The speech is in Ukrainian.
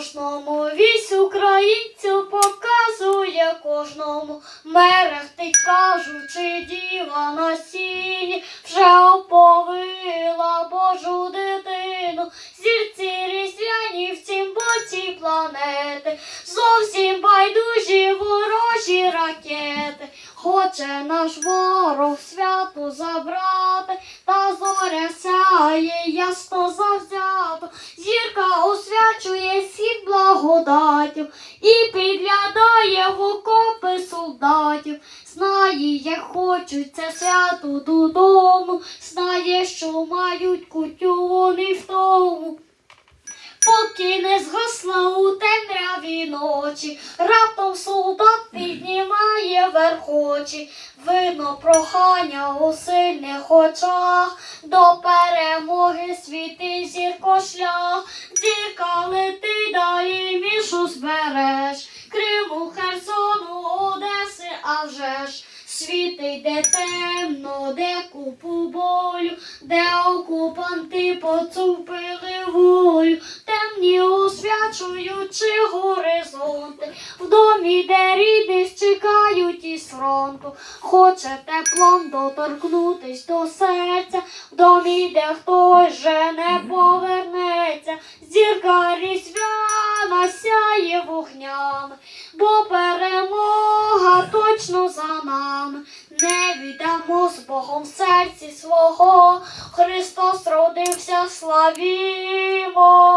кожному вісь українцю показує кожному. Мерехтить, кажучи, діва на сіні, вже оповила Божу дитину. Зірці різдвяні в цім боці планети, зовсім байдужі ворожі ракети. Хоче наш ворог свято забрати, та зоря сяє ясно завзято. Зірка освячує світ благодатів і підглядає в окопи солдатів. Знає, як хочуть це свято додому, знає, що мають кутю вони в тому. Поки не згасла у темряві ночі, раптом солдат піднімає верх очі, видно прохання у сильних очах, до перемоги світить зірко шлях, зірка летить далі між узбереж, Криму, Херсону, Одеси, а вже ж. Світить, де темно, де купу болю, де окупанти поцупили волю, темні освячуючи горизонти, в домі, де рідних чекають із фронту, хоче теплом доторкнутись до серця, в домі, де хтось же не повернеться, зірка різдвяна сяє вогнями, бо перемога точно за нами. Не віддамо з Богом серці свого. Христос родився, славімо.